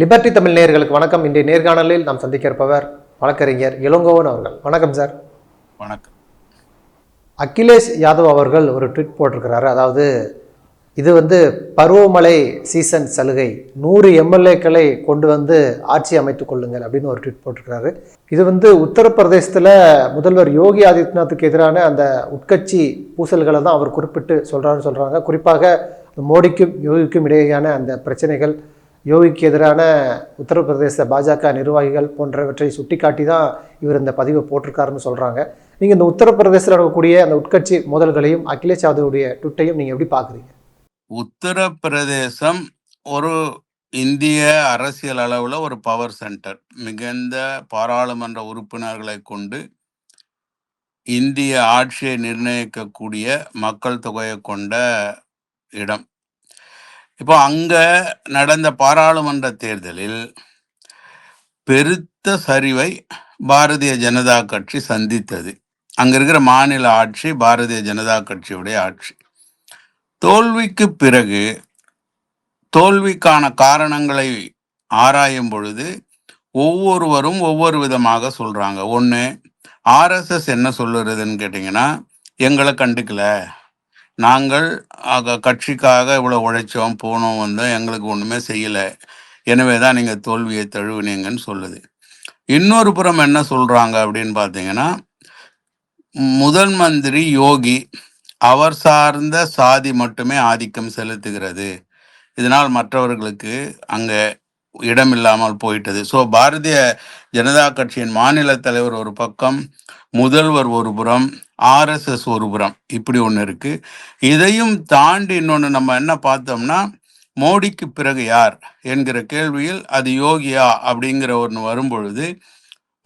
Liberty Tamil நேயர்களுக்கு வணக்கம். இன்றைய நேர்காணலில் நாம் சந்திக்க இருப்பவர் வழக்கறிஞர் இளங்கோவன் அவர்கள். வணக்கம் சார். வணக்கம். அகிலேஷ் யாதவ் அவர்கள் ஒரு ட்வீட் போட்டிருக்கிறாரு. அதாவது இது வந்து பருவமழை சீசன் சலுகை. நூறு எம்எல்ஏக்களை கொண்டு வந்து ஆட்சி அமைத்துக் கொள்ளுங்கள் அப்படின்னு ஒரு ட்வீட் போட்டிருக்கிறாரு. இது வந்து உத்தரப்பிரதேசத்தில் முதல்வர் யோகி ஆதித்யநாத்துக்கு எதிரான அந்த உட்கட்சி பூசல்களை தான் அவர் குறிப்பிட்டு சொல்கிறாருன்னு சொல்கிறாங்க குறிப்பாக மோடிக்கும் யோகிக்கும் இடையேயான அந்த பிரச்சனைகள் யோகிக்கு எதிரான உத்தரப்பிரதேச பாஜக நிர்வாகிகள் போன்றவற்றை சுட்டிக்காட்டி தான் இவர் இந்த பதிவை போட்டிருக்காருன்னு சொல்கிறாங்க நீங்கள் இந்த உத்தரப்பிரதேசத்தில் நடக்கக்கூடிய அந்த உட்கட்சி மோதல்களையும் அகிலேஷ் யாதவுடைய ட்விட்டையும் நீங்கள் எப்படி பார்க்குறீங்க? உத்தரப்பிரதேசம் ஒரு இந்திய அரசியல் அளவில் ஒரு பவர் சென்டர் மிகுந்த பாராளுமன்ற உறுப்பினர்களை கொண்டு இந்திய ஆட்சியை நிர்ணயிக்கக்கூடிய மக்கள் தொகையை கொண்ட இடம். இப்போ அங்க நடந்த பாராளுமன்ற தேர்தலில் பெருத்த சரிவை பாரதிய ஜனதா கட்சி சந்தித்தது. அங்க இருக்கிற மாநில ஆட்சி பாரதிய ஜனதா கட்சியுடைய ஆட்சி. தோல்விக்கு பிறகு தோல்விக்கான காரணங்களை ஆராயும் பொழுது ஒவ்வொருவரும் ஒவ்வொரு விதமாக சொல்றாங்க. ஒன்று ஆர்எஸ்எஸ் என்ன சொல்லுறதுன்னு கேட்டிங்கன்னா எங்களை கண்டுக்கல. நாங்கள் கட்சிக்காக இவ்வளோ உழைச்சோம் போனோம் வந்தோம் எங்களுக்கு ஒன்றுமே செய்யலை. எனவே தான் நீங்கள் தோல்வியை தழுவினீங்கன்னு சொல்லுது. இன்னொரு புறம் என்ன சொல்கிறாங்க அப்படின்னு பார்த்தீங்கன்னா முதல் மந்திரி யோகி அவர் சார்ந்த சாதி மட்டுமே ஆதிக்கம் செலுத்துகிறது. இதனால் மற்றவர்களுக்கு அங்கே இடம் இல்லாமல் போயிட்டது. ஸோ பாரதிய ஜனதா கட்சியின் மாநில தலைவர் ஒரு பக்கம் முதல்வர் ஒரு புறம் ஆர்எஸ்எஸ் ஒரு புறம் இப்படி ஒன்று இருக்கு. இதையும் தாண்டி இன்னொன்று நம்ம என்ன பார்த்தோம்னா மோடிக்கு பிறகு யார் என்கிற கேள்வியில் அது யோகியா அப்படிங்கிற ஒன்று வரும்பொழுது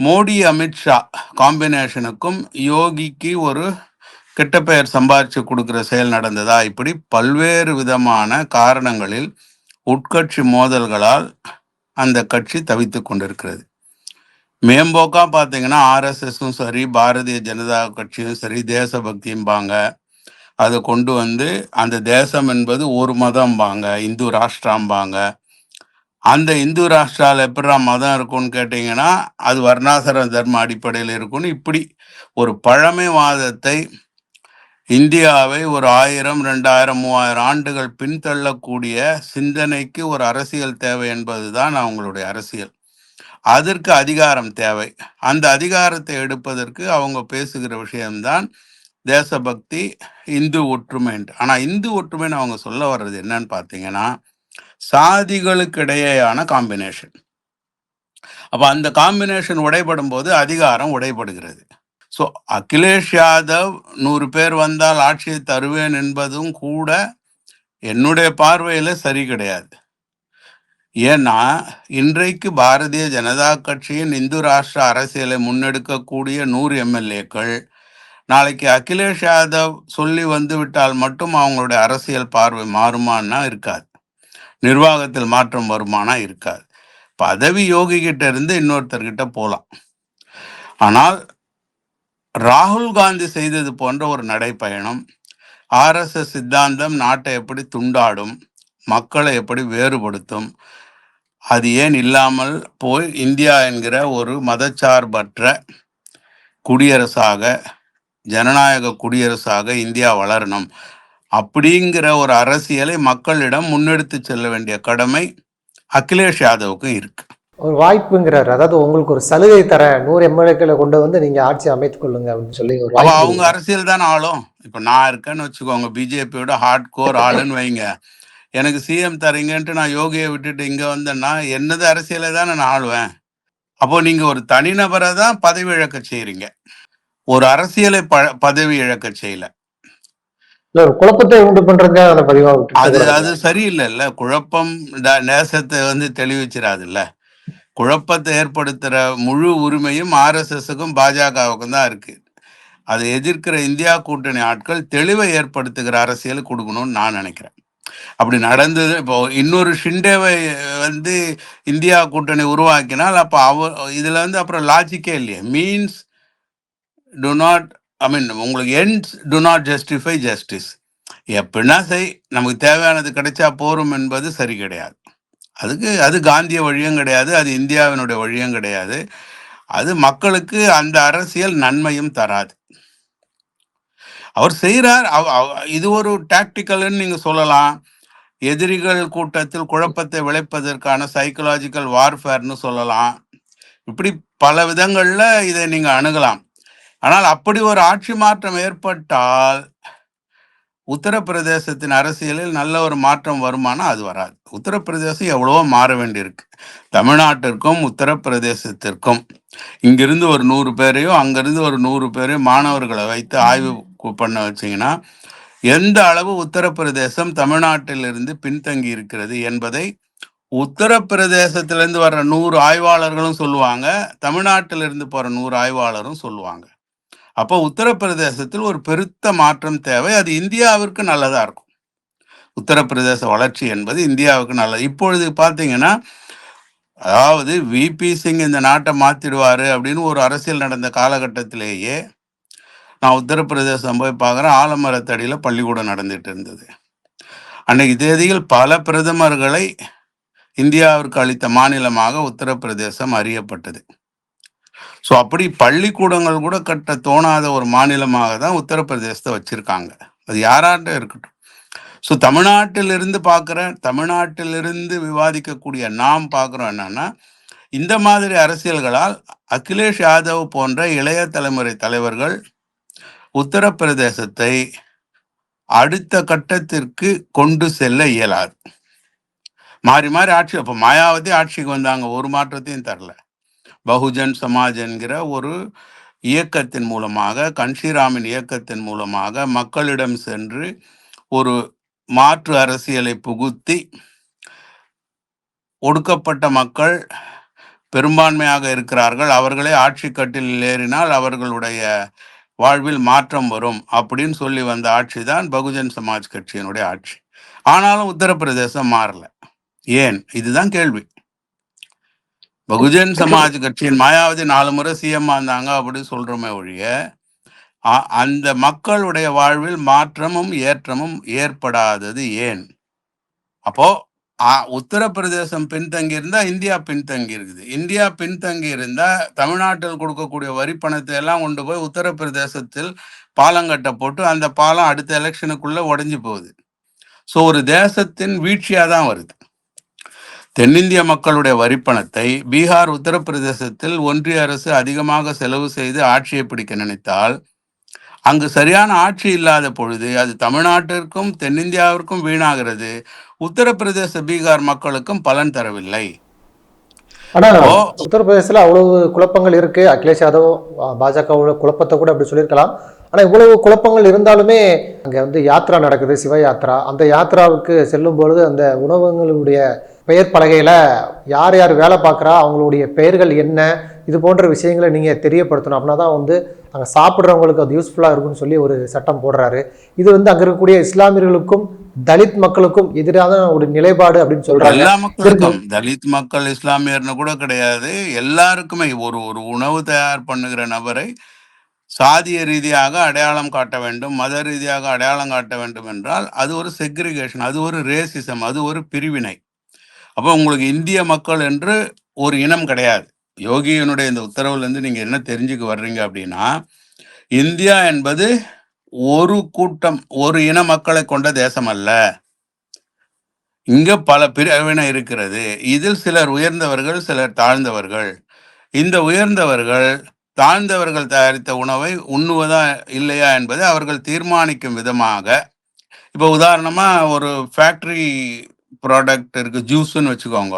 மோடி அமித்ஷா காம்பினேஷனுக்கும் யோகிக்கு ஒரு கெட்ட பெயர் சம்பாதிச்சு கொடுக்குற செயல் நடந்ததா? இப்படி பல்வேறு விதமான காரணங்களில் உட்கட்சி மோதல்களால் அந்த கட்சி தவித்து கொண்டிருக்கிறது. மேம்போக்கா பார்த்தீங்கன்னா ஆர்எஸ்எஸும் சரி பாரதிய ஜனதா கட்சியும் சரி தேசபக்தியும்பாங்க அதை கொண்டு வந்து அந்த தேசம் என்பது ஒரு மதம்பாங்க இந்து ராஷ்டிராம்பாங்க அந்த இந்து ராஷ்டிராவில் எப்படா மதம் இருக்கும்னு கேட்டிங்கன்னா அது வர்ணாசர தர்ம அடிப்படையில் இருக்கும்னு இப்படி ஒரு பழமைவாதத்தை இந்தியாவை ஒரு ஆயிரம் ரெண்டாயிரம் மூவாயிரம் ஆண்டுகள் பின்தள்ளக்கூடிய சிந்தனைக்கு ஒரு அரசியல் தேவை என்பதுதான் அவங்களுடைய அரசியல். அதற்கு அதிகாரம் தேவை. அந்த அதிகாரத்தை எடுப்பதற்கு அவங்க பேசுகிற விஷயம்தான் தேசபக்தி இந்து ஒற்றுமைன்ட்டு ஆனா இந்து ஒற்றுமைன்னு அவங்க சொல்ல வர்றது என்னன்னு பார்த்தீங்கன்னா சாதிகளுக்கிடையேயான காம்பினேஷன் அப்ப அந்த காம்பினேஷன் உடைபடும் போது அதிகாரம் உடைபடுகிறது. ஸோ அகிலேஷ் யாதவ் நூறு பேர் வந்தால் ஆட்சியை தருவேன் என்பதும் கூட என்னுடைய பார்வையில் சரி கிடையாது. ஏன்னா இன்றைக்கு பாரதிய ஜனதா கட்சியின் இந்து ராஷ்டிர அரசியலை முன்னெடுக்கக்கூடிய நூறு எம்எல்ஏக்கள் நாளைக்கு அகிலேஷ் யாதவ் சொல்லி வந்துவிட்டால் மட்டும் அவங்களுடைய அரசியல் பார்வை மாறுமானா இருக்காது. நிர்வாகத்தில் மாற்றம் வருமானா இருக்காது. பதவி யோகிக்கிட்ட இருந்து இன்னொருத்தர்கிட்ட போகலாம் ஆனால் ராகுல் காந்தி செய்தது போன்ற ஒரு நடைப்பயணம். ஆர்எஸ்எஸ் சித்தாந்தம் நாட்டை எப்படி துண்டாடும் மக்களை எப்படி வேறுபடுத்தும் அது ஏன் இல்லாமல் போய் இந்தியா என்கிற ஒரு மதச்சார்பற்ற குடியரசாக ஜனநாயக குடியரசாக இந்தியா வளரணும். அப்படிங்கிற ஒரு அரசியலை மக்களிடம் முன்னெடுத்து செல்ல வேண்டிய கடமை அகிலேஷ் யாதவுக்கு இருக்குது ஒரு வாய்ப்புங்கிறார். அதாவது உங்களுக்கு ஒரு சலுகை தர நூறு எம்எல்ஏக்களை கொண்டு வந்து நீங்கள் ஆட்சி அமைத்துக் கொள்ளுங்க அப்படின்னு சொல்லி ஒரு அவங்க அரசியல் தான் ஆளும். இப்ப நான் இருக்கேன்னு வச்சுக்கோங்க. பிஜேபியோட ஹார்ட் கோர் ஆளுன்னு வைங்க. எனக்கு சிஎம் தரீங்கன்ட்டு நான் யோகியை விட்டுட்டு இங்க வந்தேன்னா என்னது அரசியலை தானே நான் ஆளுவேன். அப்போ நீங்க ஒரு தனிநபரை தான் பதவி இழக்க செய்றீங்க. ஒரு அரசியலை ப பதவி இழக்க செய்யல. இல்ல குழப்பத்தை உண்டு பண்றதுக்காக அது அது சரியில்லைல்ல. குழப்பம் த- நேசத்தை வந்து தெளிவிச்சிடாதுல்ல குழப்பத்தை ஏற்படுத்துகிற முழு உரிமையும் ஆர்எஸ்எஸுக்கும் பாஜகவுக்கும் தான் இருக்குது அதை எதிர்க்கிற இந்தியா கூட்டணி ஆட்கள் தெளிவை ஏற்படுத்துகிற அரசியல் கொடுக்கணும்னு நான் நினைக்கிறேன். அப்படி நடந்தது இப்போ இன்னொரு ஷிண்டேவை வந்து இந்தியா கூட்டணி உருவாக்கினால் அப்போ அவ இதில் வந்து அப்புறம் லாஜிக்கே இல்லையே. Means to not I mean உங்களுக்கு ends to not justify justice எப்படின்னா செய் நமக்கு தேவையானது கிடைச்சா போரும் என்பது சரி கிடையாது. அதுக்கு அது காந்திய வழியும் கிடையாது அது இந்தியாவினுடைய வழியும் கிடையாது. அது மக்களுக்கு அந்த அரசியல் நன்மையும் தராது. அவர் செய்கிறார் இது ஒரு டாக்டிக்கல்னு நீங்க சொல்லலாம். எதிரிகள் கூட்டத்தில் குழப்பத்தை விளைப்பதற்கான சைக்கலாஜிக்கல் வார்ஃபேர்னு சொல்லலாம். இப்படி பல விதங்களில் இதை நீங்கள் அணுகலாம். ஆனால் அப்படி ஒரு ஆட்சி மாற்றம் ஏற்பட்டால் உத்தரப்பிரதேசத்தின் அரசியலில் நல்ல ஒரு மாற்றம் வருமானா அது வராது. உத்தரப்பிரதேசம் எவ்வளவோ மாற வேண்டியிருக்கு. தமிழ்நாட்டிற்கும் உத்தரப்பிரதேசத்திற்கும். இங்கிருந்து ஒரு நூறு பேரையும் அங்கிருந்து ஒரு நூறு பேரையும் மாணவர்களை வைத்து ஆய்வு பண்ண வச்சீங்கன்னா எந்த அளவு உத்தரப்பிரதேசம் தமிழ்நாட்டிலிருந்து பின்தங்கி இருக்கிறது என்பதை உத்தரப்பிரதேசத்திலிருந்து வர்ற நூறு ஆய்வாளர்களும் சொல்லுவாங்க தமிழ்நாட்டிலிருந்து போகிற நூறு ஆய்வாளரும் சொல்லுவாங்க. அப்போ உத்தரப்பிரதேசத்தில் ஒரு பெருத்த மாற்றம் தேவை. அது இந்தியாவிற்கு நல்லதாக இருக்கும். உத்தரப்பிரதேச வளர்ச்சி என்பது இந்தியாவுக்கு நல்லது. இப்பொழுது பார்த்தீங்கன்னா அதாவது விபி சிங் இந்த நாட்டை மாற்றிடுவார் அப்படின்னு ஒரு அரசியல் நடந்த காலகட்டத்திலேயே நான் உத்தரப்பிரதேசம் போய் பார்க்குறேன். ஆலமரத்தடியில் பள்ளிக்கூடம் நடந்துட்டு இருந்தது. அன்னைக்கு தேதியில் பல பிரதமர்களை இந்தியாவிற்கு அளித்த மாநிலமாக உத்தரப்பிரதேசம் அறியப்பட்டது. ஸோ அப்படி பள்ளிக்கூடங்கள் கூட கட்ட தோணாத ஒரு மாநிலமாக தான் உத்தரப்பிரதேசத்தை வச்சிருக்காங்க. அது யாராட்ட இருக்கட்டும். ஸோ தமிழ்நாட்டிலிருந்து பார்க்குறேன் தமிழ்நாட்டிலிருந்து விவாதிக்கக்கூடிய நாம் பார்க்குறோம் என்னன்னா இந்த மாதிரி அரசியல்களால் அகிலேஷ் யாதவ் போன்ற இளைய தலைமுறை தலைவர்கள் உத்தரப்பிரதேசத்தை அடுத்த கட்டத்திற்கு கொண்டு செல்ல இயலாது. மாறி மாறி ஆட்சி அப்போ மாயாவதி ஆட்சிக்கு வந்தாங்க ஒரு மாற்றத்தையும் தரல. பகுஜன் சமாஜ் என்கிற ஒரு இயக்கத்தின் மூலமாக கன்ஷிராமின் இயக்கத்தின் மூலமாக மக்களிடம் சென்று ஒரு மாற்று அரசியலை புகுத்தி ஒடுக்கப்பட்ட மக்கள் பெரும்பான்மையாக இருக்கிறார்கள். அவர்களே ஆட்சி கட்டில் ஏறினால் அவர்களுடைய வாழ்வில் மாற்றம் வரும் அப்படின்னு சொல்லி வந்த ஆட்சி தான் பகுஜன் சமாஜ் கட்சியினுடைய ஆட்சி. ஆனாலும் உத்தரப்பிரதேசம் மாறல. ஏன்? இதுதான் கேள்வி. பகுஜன் சமாஜ் கட்சியின் மாயாவதி நாலு முறை சிஎம் இருந்தாங்க அப்படி சொல்றோமே ஒழிய அந்த மக்களுடைய வாழ்வில் மாற்றமும் ஏற்றமும் ஏற்படாதது ஏன்? அப்போ ஆ, உத்தரப்பிரதேசம் பின்தங்கி இருந்தா இந்தியா பின்தங்கி இருக்குது இந்தியா பின்தங்கி இருந்தா தமிழ்நாட்டில் கொடுக்கக்கூடிய வரி பணத்தை எல்லாம் கொண்டு போய் உத்தரப்பிரதேசத்தில் பாலம் கட்ட போட்டு அந்த பாலம் அடுத்த எலெக்ஷனுக்குள்ள உடஞ்சி போகுது. ஸோ ஒரு தேசத்தின் வீழ்ச்சியாக தான் வருது. தென்னிந்திய மக்களுடைய வரிப்பணத்தை பீகார் உத்தரப்பிரதேசத்தில் ஒன்றிய அரசு அதிகமாக செலவு செய்து ஆட்சியை பிடிக்க நினைத்தால் அங்கு சரியான ஆட்சி இல்லாத பொழுது அது தமிழ்நாட்டிற்கும் தென்னிந்தியாவிற்கும் வீணாகிறது. உத்தரப்பிரதேச பீகார் மக்களுக்கும் பலன் தரவில்லை. உத்தரப்பிரதேசத்துல அவ்வளவு குழப்பங்கள் இருக்கு. அகிலேஷ் யாதவ் பாஜக குழப்பத்தை கூட அப்படி சொல்லியிருக்கலாம். ஆனா இவ்வளவு குழப்பங்கள் இருந்தாலுமே அங்க வந்து யாத்ரா நடக்குது சிவ யாத்ரா. அந்த யாத்ராவுக்கு செல்லும் பொழுது அந்த உணவகங்களுடைய பெயர் பலகையில யார் யார் வேலை பார்க்குறா அவங்களுடைய பெயர்கள் என்ன இது போன்ற விஷயங்களை நீங்க தெரியப்படுத்தணும். அப்படின்னா தான் வந்து அங்க சாப்பிட்றவங்களுக்கு அது யூஸ்ஃபுல்லா இருக்கும்னு சொல்லி ஒரு சட்டம் போடுறாரு. இது வந்து அங்க இருக்கக்கூடிய இஸ்லாமியர்களுக்கும் தலித் மக்களுக்கும் எதிரான ஒரு நிலைப்பாடு அப்படின்னு சொல்றாங்க. எல்லா மக்களுக்கும். தலித் மக்கள் இஸ்லாமியர்னு கூட கிடையாது. எல்லாருக்குமே ஒரு ஒரு உணவு தயார் பண்ணுகிற நபரை சாதிய ரீதியாக அடையாளம் காட்ட வேண்டும் மத ரீதியாக அடையாளம் காட்ட வேண்டும் என்றால் அது ஒரு செக்ரிகேஷன் அது ஒரு ரேசிசம் அது ஒரு பிரிவினை. அப்போ உங்களுக்கு இந்திய மக்கள் என்று ஒரு இனம் கிடையாது. யோகியினுடைய இந்த உத்தரவுலேருந்து நீங்கள் என்ன தெரிஞ்சுக்க வர்றீங்க அப்படின்னா இந்தியா என்பது ஒரு கூட்டம் ஒரு இன மக்களை கொண்ட தேசம் அல்ல. இங்கே பல பிரிவினை இருக்கிறது. இதில் சிலர் உயர்ந்தவர்கள் சிலர் தாழ்ந்தவர்கள். இந்த உயர்ந்தவர்கள் தாழ்ந்தவர்கள் தயாரித்த உணவை உண்ணுவதா இல்லையா என்பதை அவர்கள் தீர்மானிக்கும் விதமாக இப்போ உதாரணமாக ஒரு ஃபேக்ட்ரி ப்ராடக்ட் இருக்குது ஜூஸ்ன்னு வச்சுக்கோங்க.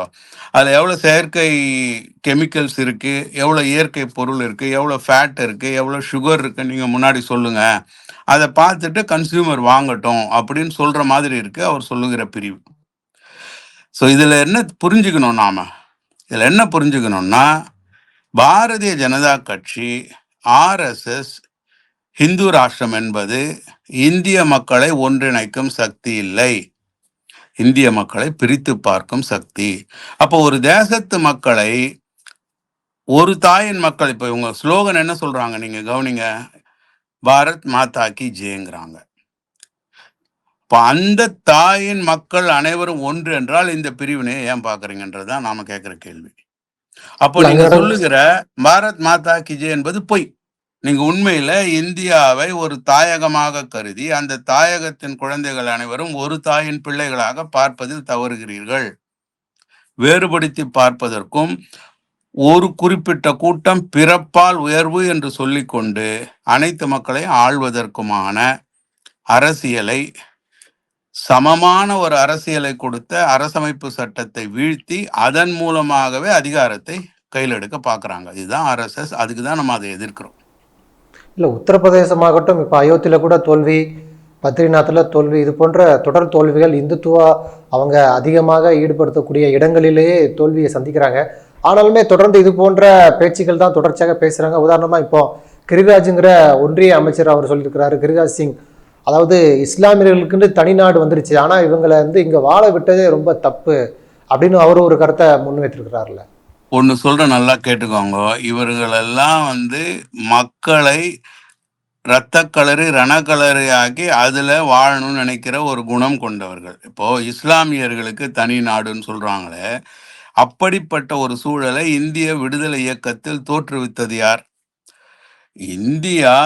அதில் எவ்வளோ செயற்கை கெமிக்கல்ஸ் இருக்குது எவ்வளோ இயற்கை பொருள் இருக்குது எவ்வளோ ஃபேட் இருக்குது எவ்வளோ சுகர் இருக்குதுன்னு நீங்கள் முன்னாடி சொல்லுங்கள் அதை பார்த்துட்டு கன்சியூமர் வாங்கட்டும் அப்படின்னு சொல்கிற மாதிரி இருக்குது அவர் சொல்லுகிற பிரிவு. ஸோ இதில் என்ன புரிஞ்சுக்கணும் நாம்? இதில் என்ன புரிஞ்சுக்கணும்னா பாரதிய ஜனதா கட்சி ஆர்எஸ்எஸ் ஹிந்து ராஷ்டிரம் என்பது இந்திய மக்களை ஒன்றிணைக்கும் சக்தி இல்லை. இந்திய மக்களை பிரித்து பார்க்கும் சக்தி. அப்போ ஒரு தேசத்து மக்களை ஒரு தாயின் மக்கள் இப்போ இவங்க ஸ்லோகன் என்ன சொல்றாங்க நீங்க கவனிங்க? பாரத் மாதா கி ஜெயங்கிறாங்க. இப்போ அந்த தாயின் மக்கள் அனைவரும் ஒன்று என்றால் இந்த பிரிவினையை ஏன் பார்க்குறீங்கன்றதுதான் நாம கேட்குற கேள்வி. அப்போ நீங்க சொல்லுகிற பாரத் மாதா கிஜே என்பது பொய். நீங்க உண்மையில இந்தியாவை ஒரு தாயகமாக கருதி அந்த தாயகத்தின் குழந்தைகள் அனைவரும் ஒரு தாயின் பிள்ளைகளாக பார்ப்பதில் தவறுகிறீர்கள். வேறுபடுத்தி பார்ப்பதற்கும் ஒரு குறிப்பிட்ட கூட்டம் பிறப்பால் உயர்வு என்று சொல்லிக்கொண்டு அனைத்து மக்களையும் ஆள்வதற்குமான அரசியலை சமமான ஒரு அரசியலை கொடுத்த அரசமைப்பு சட்டத்தை வீழ்த்தி அதன் மூலமாகவே அதிகாரத்தை கையில் எடுக்க பார்க்குறாங்க. இதுதான் ஆர்எஸ்எஸ் அதுக்கு தான் நம்ம அதை எதிர்க்கிறோம். இல்லை உத்தரப்பிரதேசமாகட்டும் இப்போ அயோத்தியில் கூட தோல்வி பத்ரிநாத்தில் தோல்வி இது போன்ற தொடர் தோல்விகள் இந்துத்துவா அவங்க அதிகமாக ஈடுபடுத்தக்கூடிய இடங்களிலேயே தோல்வியை சந்திக்கிறாங்க. ஆனாலுமே தொடர்ந்து இது போன்ற பேச்சுக்கள் தான் தொடர்ச்சியாக பேசுகிறாங்க உதாரணமாக இப்போ கிரிராஜுங்கிற ஒன்றிய அமைச்சர் அவர் சொல்லியிருக்கிறாரு கிரிராஜ் சிங். அதாவது இஸ்லாமியர்களுக்குன்னு தனிநாடு வந்துருச்சு. ஆனால் இவங்களை வந்து இங்கே வாழ விட்டதே ரொம்ப தப்பு அப்படின்னு அவர் ஒரு கருத்தை முன்வைத்திருக்கிறார்ல ஒன்று சொல்ற நல்லா கேட்டுக்கோங்க. இவர்களெல்லாம் வந்து மக்களை இரத்த கலரி ரணக்கலரு ஆக்கி அதில் வாழணும்னு நினைக்கிற ஒரு குணம் கொண்டவர்கள். இப்போ இஸ்லாமியர்களுக்கு தனி நாடுன்னு சொல்றாங்களே அப்படிப்பட்ட ஒரு சூழலை இந்திய விடுதலை இயக்கத்தில் தோற்றுவித்தது யார்? இந்தியா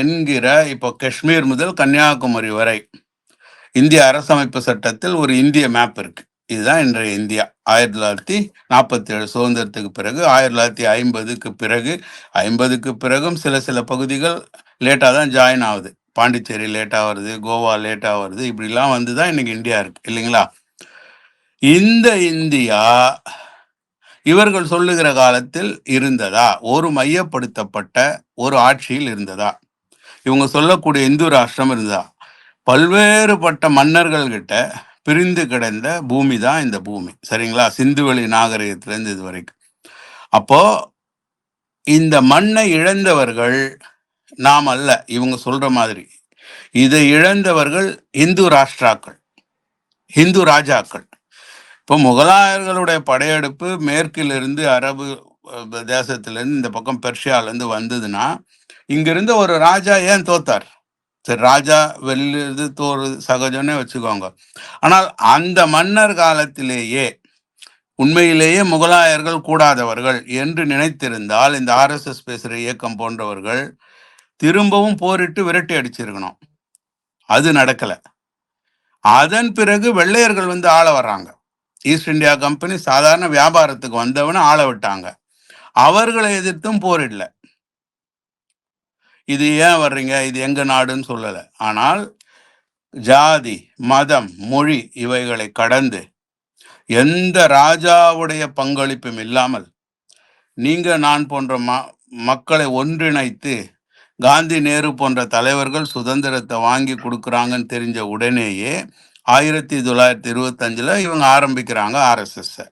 என்கிற இப்போ காஷ்மீர் முதல் கன்னியாகுமரி வரை இந்திய அரசமைப்பு சட்டத்தில் ஒரு இந்திய மேப் இருக்குது இதுதான் இன்றைய இந்தியா. ஆயிரத்தி தொள்ளாயிரத்தி நாற்பத்தி ஏழு சுதந்திரத்துக்கு பிறகு ஆயிரத்தி தொள்ளாயிரத்தி ஐம்பதுக்கு பிறகு ஐம்பதுக்கு பிறகும் சில சில பகுதிகள் லேட்டாக தான் ஜாயின் ஆகுது. பாண்டிச்சேரி லேட்டாக வருது கோவா லேட்டாக வருது. இப்படிலாம் வந்து தான் இன்றைக்கி இந்தியா இருக்கு இல்லைங்களா? இந்த இந்தியா இவர்கள் சொல்லுகிற காலத்தில் இருந்ததா? ஒரு மையப்படுத்தப்பட்ட ஒரு ஆட்சியில் இருந்ததா? இவங்க சொல்லக்கூடிய இந்து ராஷ்டிரம் இருந்ததா? பல்வேறுபட்ட மன்னர்கள்கிட்ட பிரிந்து கிடந்த பூமி தான் இந்த பூமி. சரிங்களா? சிந்துவெளி நாகரிகத்திலேருந்து இது வரைக்கும் அப்போ இந்த மண்ணை இழந்தவர்கள் நாம் அல்ல. இவங்க சொல்ற மாதிரி. இதை இழந்தவர்கள் இந்து ராஷ்டிராக்கள் இந்து ராஜாக்கள். இப்போ முகலாயர்களுடைய படையெடுப்பு மேற்கிலிருந்து அரபு தேசத்திலேருந்து இந்த பக்கம் பெர்ஷியாலேருந்து வந்ததுன்னா இங்கிருந்து ஒரு ராஜா ஏன் தோத்தார்? சரி ராஜா வெல்லுறது தோறு சகஜம்னே வச்சுக்கோங்க. ஆனால் அந்த மன்னர் காலத்திலேயே உண்மையிலேயே முகலாயர்கள் கூடாதவர்கள் என்று நினைத்திருந்தால் இந்த ஆர்எஸ்எஸ் பேசுகிற இயக்கம் போன்றவர்கள் திரும்பவும் போரிட்டு விரட்டி அடிச்சிருக்கணும். அது நடக்கலை. அதன் பிறகு வெள்ளையர்கள் வந்து ஆள வர்றாங்க. ஈஸ்ட் இந்தியா கம்பெனி சாதாரண வியாபாரத்துக்கு வந்தவன ஆள விட்டாங்க. அவர்களை எதிர்த்தும் போரிடலை இது ஏன் வர்றீங்க? இது எங்க நாடுன்னு சொல்லல. ஆனால் ஜாதி மதம் மொழி இவைகளை கடந்து எந்த ராஜாவுடைய பங்களிப்பும் இல்லாமல் நீங்க நான் போன்ற ம மக்களை ஒன்றிணைத்து காந்தி நேரு போன்ற தலைவர்கள் சுதந்திரத்தை வாங்கி கொடுக்குறாங்கன்னு தெரிஞ்ச உடனேயே ஆயிரத்தி தொள்ளாயிரத்தி இருபத்தஞ்சில் இவங்க ஆரம்பிக்கிறாங்க ஆர்எஸ்எஸ்ஸை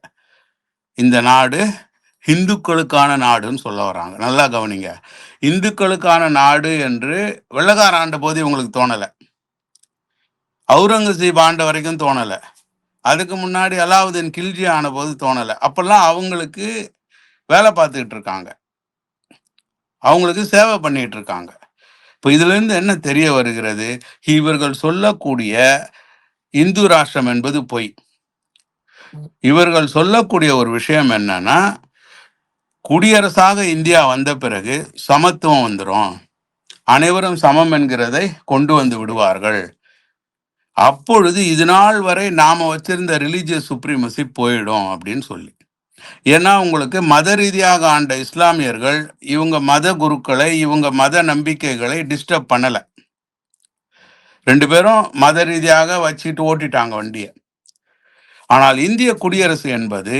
இந்த நாடு இந்துக்களுக்கான நாடுன்னு சொல்ல வராங்க நல்லா கவனிங்க. இந்துக்களுக்கான நாடு என்று வெள்ளக்காரன் ஆண்ட போது இவங்களுக்கு தோணலை. அவுரங்கசீப் ஆண்ட வரைக்கும் தோணலை. அதுக்கு முன்னாடி அலாவுதீன் கில்ஜி ஆன போது தோணலை. அப்பெல்லாம் அவங்களுக்கு வேலை பார்த்துக்கிட்டு இருக்காங்க. அவங்களுக்கு சேவை பண்ணிட்டு இருக்காங்க. இப்போ இதுலேருந்து என்ன தெரிய வருகிறது? இவர்கள் சொல்லக்கூடிய இந்து ராஷ்டிரம் என்பது பொய். இவர்கள் சொல்லக்கூடிய ஒரு விஷயம் என்னன்னா குடியரசாக இந்தியா வந்த பிறகு சமத்துவம் வந்துடும் அனைவரும் சமம் என்கிறதை கொண்டு வந்து விடுவார்கள். அப்பொழுது இது நாள் வரை நாம வச்சிருந்த ரிலீஜியஸ் சுப்ரீமசி போயிடும் அப்படின்னு சொல்லி. ஏன்னா உங்களுக்கு மத ரீதியாக ஆண்ட இஸ்லாமியர்கள் இவங்க மத குருக்களை இவங்க மத நம்பிக்கைகளை டிஸ்டர்ப் பண்ணல. ரெண்டு பேரும் மத ரீதியாக வச்சுட்டு ஓட்டிட்டாங்க வண்டியை. ஆனால் இந்திய குடியரசு என்பது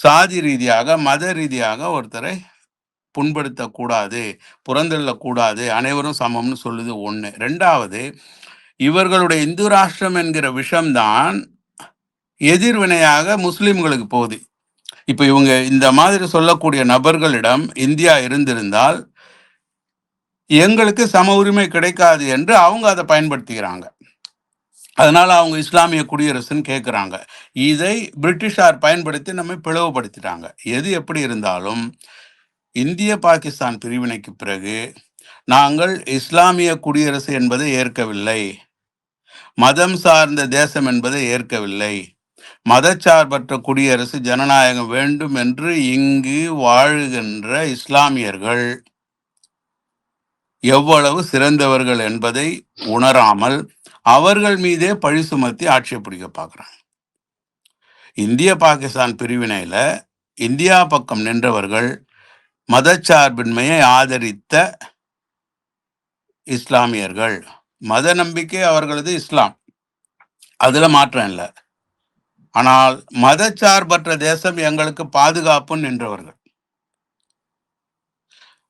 சாதி ரீதியாக மத ரீதியாக ஒருத்தரை புண்படுத்தக்கூடாது புறந்தள்ளக்கூடாது அனைவரும் சமம்னு சொல்லுது ஒன்று ரெண்டாவது இவர்களுடைய இந்து ராஷ்டிரம் என்கிற விஷம்தான் எதிர்வினையாக முஸ்லீம்களுக்கு போகுது. இப்போ இவங்க இந்த மாதிரி சொல்லக்கூடிய நபர்களிடம் இந்தியா இருந்திருந்தால் எங்களுக்கு சம உரிமை கிடைக்காது என்று அவங்க அதை பயன்படுத்திக்கிறாங்க. அதனால் அவங்க இஸ்லாமிய குடியரசுன்னு கேட்குறாங்க இதை பிரிட்டிஷார் பயன்படுத்தி நம்ம பிளவுபடுத்திட்டாங்க. எது எப்படி இருந்தாலும் இந்திய பாகிஸ்தான் பிரிவினைக்கு பிறகு நாங்கள் இஸ்லாமிய குடியரசு என்பதை ஏற்கவில்லை. மதம் சார்ந்த தேசம் என்பதை ஏற்கவில்லை. மதச்சார்பற்ற குடியரசு ஜனநாயகம் வேண்டும் என்று இங்கு வாழுகின்ற இஸ்லாமியர்கள் எவ்வளவு சிறந்தவர்கள் என்பதை உணராமல் அவர்கள் மீதே பழி சுமத்தி ஆட்சியை பிடிக்க பார்க்குறாங்க. இந்திய பாகிஸ்தான் பிரிவினையில் இந்தியா பக்கம் நின்றவர்கள் மதச்சார்பின்மையை ஆதரித்த இஸ்லாமியர்கள். மத நம்பிக்கை அவர்களது இஸ்லாம். அதில் மாற்றம் இல்லை. ஆனால் மதச்சார்பற்ற தேசம் எங்களுக்கு பாதுகாப்புன்னு நின்றவர்கள்.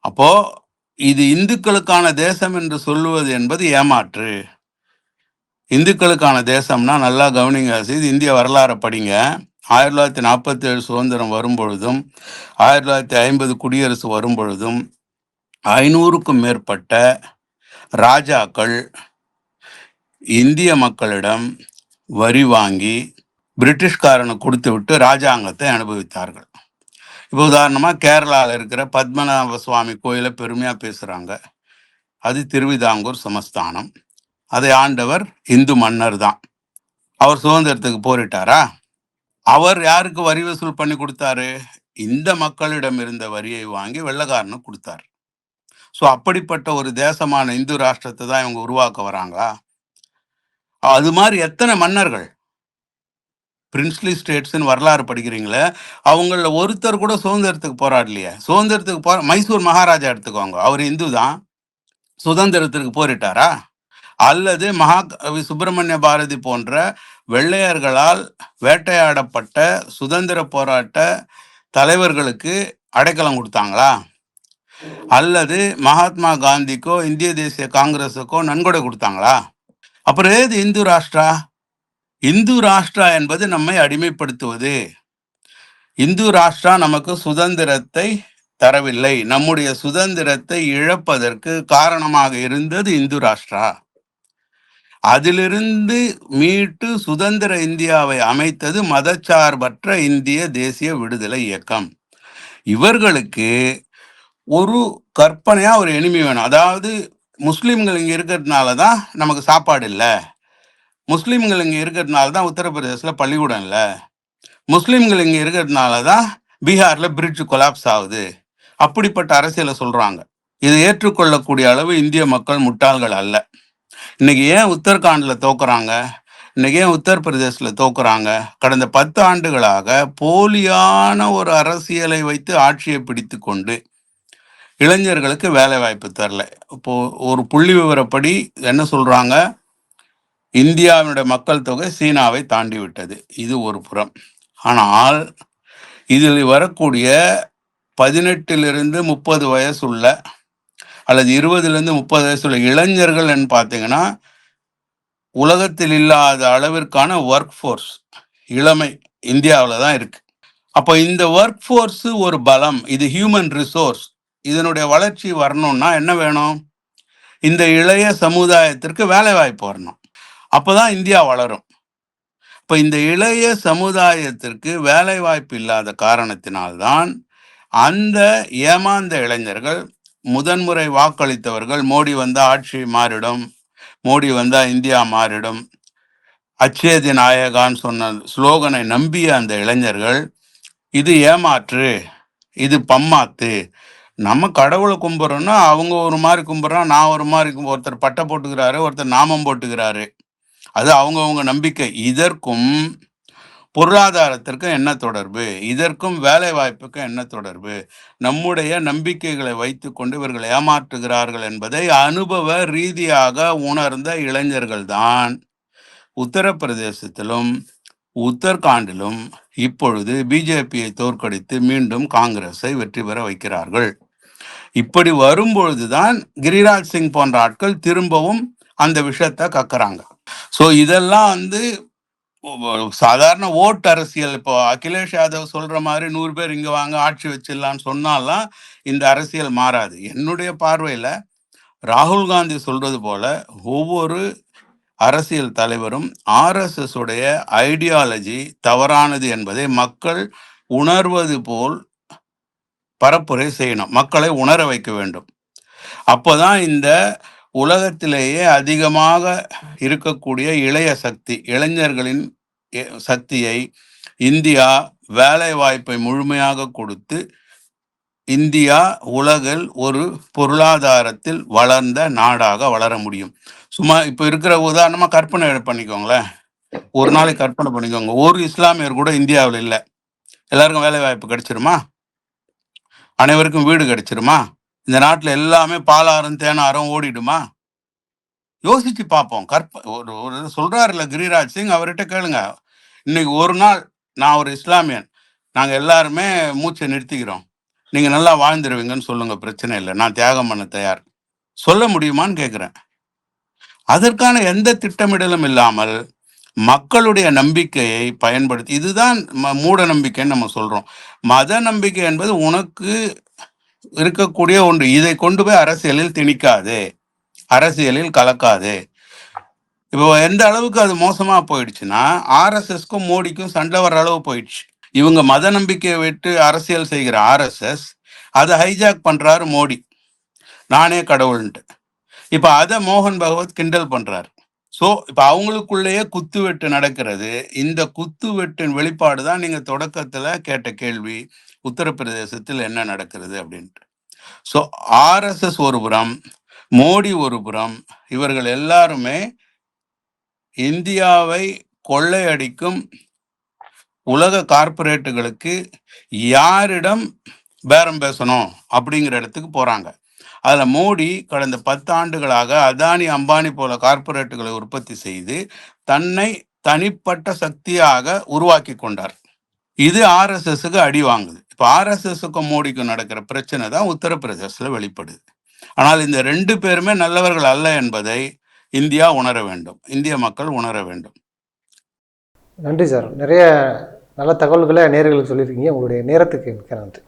அப்போ இது இந்துக்களுக்கான தேசம் என்று சொல்லுவது என்பது ஏமாற்று. இந்துக்களுக்கான தேசம்னா நல்லா கவனிங்க இது இந்திய வரலாறை படிங்க. ஆயிரத்தி தொள்ளாயிரத்தி நாற்பத்தி ஏழு சுதந்திரம் வரும் பொழுதும் ஆயிரத்தி தொள்ளாயிரத்தி ஐம்பது குடியரசு வரும் பொழுதும் ஐநூறுக்கும் மேற்பட்ட ராஜாக்கள் இந்திய மக்களிடம் வரி வாங்கி பிரிட்டிஷ்காரனை கொடுத்து விட்டு ராஜாங்கத்தை அனுபவித்தார்கள். இப்போ உதாரணமாக கேரளாவில் இருக்கிற பத்மநாப சுவாமி கோயிலை பெருமையாக பேசுகிறாங்க அது திருவிதாங்கூர் சமஸ்தானம். அதை ஆண்டவர் இந்து மன்னர் தான். அவர் சுதந்திரத்துக்கு போரிட்டாரா? அவர் யாருக்கு வரி வசூல் பண்ணி கொடுத்தாரு? இந்த மக்களிடம் இருந்த வரியை வாங்கி வெள்ளக்காரனு கொடுத்தார். ஸோ அப்படிப்பட்ட ஒரு தேசமான இந்து ராஷ்டிரத்தை தான் இவங்க உருவாக்க வராங்களா? அது மாதிரி எத்தனை மன்னர்கள்? பிரின்ஸ்லி ஸ்டேட்ஸ்ன்னு வரலாறு படிக்கிறீங்களே அவங்கள ஒருத்தர் கூட சுதந்திரத்துக்கு போராடலையே. சுதந்திரத்துக்கு போ மைசூர் மகாராஜா எடுத்துக்கோங்க அவர் இந்து தான். சுதந்திரத்திற்கு போரிட்டாரா? அல்லது மகாகவி சுப்பிரமணிய பாரதி போன்ற வெள்ளையர்களால் வேட்டையாடப்பட்ட சுதந்திர போராட்ட தலைவர்களுக்கு அடைக்கலம் கொடுத்தாங்களா? அல்லது மகாத்மா காந்திக்கோ இந்திய தேசிய காங்கிரஸுக்கோ நன்கொடை கொடுத்தாங்களா? அப்புறம் ஏது இந்து ராஷ்டிரா? இந்து ராஷ்டிரா என்பது நம்மை அடிமைப்படுத்துவது. இந்து ராஷ்டிரா நமக்கு சுதந்திரத்தை தரவில்லை. நம்முடைய சுதந்திரத்தை இழப்பதற்கு காரணமாக இருந்தது இந்து ராஷ்டிரா. அதிலிருந்து மீட்டு சுதந்திர இந்தியாவை அமைத்தது மதச்சார்பற்ற இந்திய தேசிய விடுதலை இயக்கம். இவர்களுக்கு ஒரு கற்பனையா ஒரு எளிமை வேணும். அதாவது முஸ்லீம்கள் இங்கே இருக்கிறதுனால தான் நமக்கு சாப்பாடு இல்லை. முஸ்லீம்கள் இங்கே இருக்கிறதுனால தான் உத்தரப்பிரதேசில் பள்ளிக்கூடம் இல்லை. முஸ்லீம்கள் இங்கே இருக்கிறதுனால தான் பீகாரில் பிரிட்ஜ் கொலாப்ஸ் ஆகுது. அப்படிப்பட்ட அரசியலை சொல்கிறாங்க இதை ஏற்றுக்கொள்ளக்கூடிய அளவு இந்திய மக்கள் முட்டாள்கள் அல்ல. இன்னைக்கு ஏன் உத்தரகாண்டில் தோக்குறாங்க? இன்னைக்கு ஏன் உத்தரப்பிரதேசல தோக்குறாங்க? கடந்த பத்து ஆண்டுகளாக போலியான ஒரு அரசியலை வைத்து ஆட்சியை பிடித்து கொண்டு இளைஞர்களுக்கு வேலை வாய்ப்பு தரல. இப்போ ஒரு புள்ளி விவரப்படி என்ன சொல்றாங்க? இந்தியாவினுடைய மக்கள் தொகை சீனாவை தாண்டி விட்டது. இது ஒரு புறம். ஆனால் இதில் வரக்கூடிய பதினெட்டிலிருந்து முப்பது வயசுள்ள அல்லது இருபதுலேருந்து முப்பது வயசுள்ள இளைஞர்கள் பார்த்தீங்கன்னா உலகத்தில் இல்லாத அளவிற்கான ஒர்க் ஃபோர்ஸ் இளமை இந்தியாவில் தான் இருக்கு. அப்போ இந்த ஒர்க் ஃபோர்ஸு ஒரு பலம் இது ஹியூமன் ரிசோர்ஸ் இதனுடைய வளர்ச்சி வரணும்னா என்ன வேணும்? இந்த இளைய சமுதாயத்திற்கு வேலை வாய்ப்பு வரணும் அப்போதான் இந்தியா வளரும். இப்போ இந்த இளைய சமுதாயத்திற்கு வேலை வாய்ப்பு இல்லாத காரணத்தினால்தான் அந்த ஏமாந்த இளைஞர்கள் முதன்முறை வாக்களித்தவர்கள் மோடி வந்தால் ஆட்சி மாறிடும் மோடி வந்தால் இந்தியா மாறிடும். அச்சேதி நாயகான்னு சொன்ன ஸ்லோகனை நம்பிய அந்த இளைஞர்கள் இது ஏமாற்று இது பம்மாத்து. நம்ம கடவுளை கும்பிட்றோன்னா அவங்க ஒரு மாதிரி கும்பிட்றோம் நான் ஒரு மாதிரி கும்பி- ஒருத்தர் பட்டை போட்டுக்கிறாரு ஒருத்தர் நாமம் போட்டுக்கிறாரு. அது அவங்கவுங்க நம்பிக்கை. இதற்கும் பொருளாதாரத்திற்கும் என்ன தொடர்பு? இதற்கும் வேலை வாய்ப்புக்கும் என்ன தொடர்பு? நம்முடைய நம்பிக்கைகளை வைத்துக்கொண்டு இவர்கள் ஏமாற்றுகிறார்கள் என்பதை அனுபவ ரீதியாக உணர்ந்த இளைஞர்கள்தான் உத்தரப்பிரதேசத்திலும் உத்தரகாண்டிலும் இப்பொழுது பிஜேபியை தோற்கடித்து மீண்டும் காங்கிரஸை வெற்றி பெற வைக்கிறார்கள். இப்படி வரும்பொழுதுதான் கிரிராஜ் சிங் போன்ற ஆட்கள் திரும்பவும் அந்த விஷயத்தை கக்கறாங்க. ஸோ இதெல்லாம் வந்து சாதாரண ஓட்டு அரசியல். இப்போ அகிலேஷ் யாதவ் சொல்ற மாதிரி நூறு பேர் இங்க வாங்க ஆட்சி வச்சிடலாம்னு சொன்னாலாம் இந்த அரசியல் மாறாது. என்னுடைய பார்வையில ராகுல் காந்தி சொல்றது போல ஒவ்வொரு அரசியல் தலைவரும் ஆர்எஸ்எஸ் உடைய ஐடியாலஜி தவறானது என்பதை மக்கள் உணர்வது போல் பரப்புரை செய்யணும். மக்களை உணர வைக்க வேண்டும். அப்போதான் இந்த உலகத்திலேயே அதிகமாக இருக்கக்கூடிய இளைய சக்தி இளைஞர்களின் சக்தியை இந்தியா வேலை வாய்ப்பை முழுமையாக கொடுத்து இந்தியா உலகில் ஒரு பொருளாதாரத்தில் வளர்ந்த நாடாக வளர முடியும். சும்மா இப்போ இருக்கிற உதாரணமா கற்பனை பண்ணிக்கோங்களேன். ஒரு நாளைக்கு கற்பனை பண்ணிக்கோங்க. ஒரு இஸ்லாமியர் கூட இந்தியாவில் இல்லை. எல்லாருக்கும் வேலை வாய்ப்பு கிடைச்சிருமா? அனைவருக்கும் வீடு கிடைச்சிருமா? இந்த நாட்டில் எல்லாமே பாலாறும் தேனாரும் ஓடிடுமா? யோசிச்சு பார்ப்போம். கற்ப ஒரு ஒரு சொல்றாருல கிரிராஜ் சிங் அவர்கிட்ட கேளுங்க. இன்னைக்கு ஒரு நாள் நான் ஒரு இஸ்லாமியன். நாங்கள் எல்லாருமே மூச்சை நிறுத்திக்கிறோம். நீங்கள் நல்லா வாழ்ந்துருவீங்கன்னு சொல்லுங்க பிரச்சனை இல்லை. நான் தியாகம் பண்ண தயார். சொல்ல முடியுமான்னு கேட்குறேன் அதற்கான எந்த திட்டமிடலும் இல்லாமல் மக்களுடைய நம்பிக்கையை பயன்படுத்தி இதுதான் ம- மூட நம்பிக்கைன்னு நம்ம சொல்கிறோம் மத நம்பிக்கை என்பது உனக்கு இருக்கக்கூடிய ஒன்று. இதை கொண்டு போய் அரசியலில் திணிக்காதே. அரசியலில் கலக்காதே. இப்போ எந்த அளவுக்கு அது மோசமா போயிடுச்சுன்னா ஆர்எஸ்எஸ்க்கும் மோடிக்கும் சண்டை வர அளவு போயிடுச்சு. இவங்க மத நம்பிக்கையை விட்டு அரசியல் செய்கிற ஆர்எஸ்எஸ் அதை ஹைஜாக் பண்றாரு மோடி. நானே கடவுள்ன்ட்டு. இப்போ அதை மோகன் பகவத் கிண்டல் பண்றாரு. ஸோ இப்போ அவங்களுக்குள்ளேயே குத்துவெட்டு நடக்கிறது இந்த குத்துவெட்டின் வெளிப்பாடு தான் நீங்கள் தொடக்கத்தில் கேட்ட கேள்வி உத்தரப்பிரதேசத்தில் என்ன நடக்கிறது அப்படின்ட்டு. ஸோ ஆர்எஸ்எஸ் ஒரு புறம் மோடி ஒரு புறம் இவர்கள் எல்லாருமே இந்தியாவை கொள்ளையடிக்கும் உலக கார்ப்பரேட்டுகளுக்கு யாரிடம் பேரம் பேசணும் அப்படிங்கிற இடத்துக்கு போகிறாங்க அதில் மோடி கடந்த பத்து ஆண்டுகளாக அதானி அம்பானி போல கார்ப்பரேட்டுகளை உற்பத்தி செய்து தன்னை தனிப்பட்ட சக்தியாக உருவாக்கி கொண்டார். இது ஆர்எஸ்எஸ்க்கு அடி வாங்குது. இப்போ ஆர்எஸ்எஸ்க்கும் மோடிக்கும் நடக்கிற பிரச்சனை தான் உத்தரப்பிரதேசத்தில் வெளிப்படுது. ஆனால் இந்த ரெண்டு பேருமே நல்லவர்கள் அல்ல என்பதை இந்தியா உணர வேண்டும். இந்திய மக்கள் உணர வேண்டும். நன்றி சார். நிறைய நல்ல தகவல்களை நேர்களுக்கு சொல்லியிருக்கீங்க. உங்களுடைய நேரத்துக்கு மிக்க நன்றி.